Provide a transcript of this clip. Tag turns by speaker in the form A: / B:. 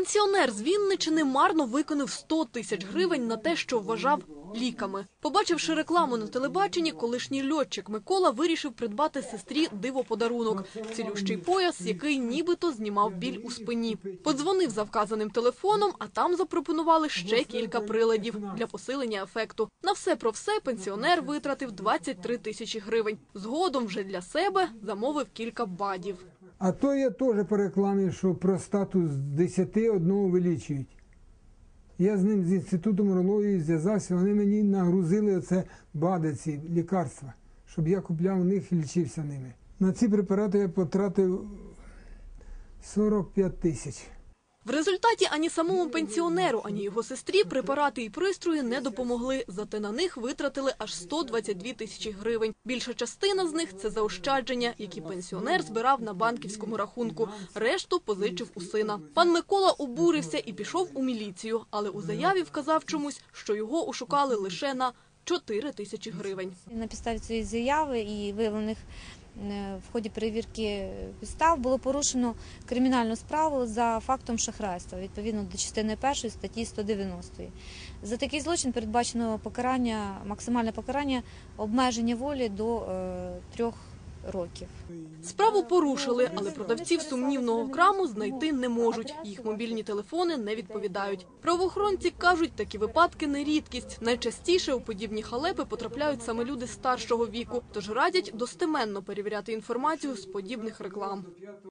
A: Пенсіонер з Вінничини марно виконав 100 тисяч гривень на те, що вважав ліками. Побачивши рекламу на телебаченні, колишній льотчик Микола вирішив придбати сестрі диво-подарунок – цілющий пояс, який нібито знімав біль у спині. Подзвонив за вказаним телефоном, а там запропонували ще кілька приладів для посилення ефекту. На все про все пенсіонер витратив 23 тисячі гривень. Згодом вже для себе замовив кілька бадів.
B: А то я теж по рекламі, що простату з 10 одного вилічують. Я з ним з інститутом урології зв'язався, вони мені нагрузили оце бади, ці лікарства, щоб я купляв у них і лічився ними. На ці препарати я потратив 45 тисяч.
A: В результаті ані самому пенсіонеру, ані його сестрі препарати і пристрої не допомогли. Зате на них витратили аж 122 тисячі гривень. Більша частина з них це заощадження, які пенсіонер збирав на банківському рахунку. Решту позичив у сина. Пан Микола обурився і пішов у міліцію, але у заяві вказав чомусь, що його ошукали лише на 4 тисячі гривень.
C: На підставі цієї заяви і виявлених в ході перевірки підстав було порушено кримінальну справу за фактом шахрайства відповідно до частини першої статті 190. За такий злочин передбачено покарання, максимальне покарання обмеження волі до е, трьох років.
A: Справу порушили, але продавців сумнівного краму знайти не можуть. Їх мобільні телефони не відповідають. Правоохоронці кажуть, такі випадки не рідкість. Найчастіше у подібні халепи потрапляють саме люди старшого віку, тож радять достеменно перевіряти інформацію з подібних реклам.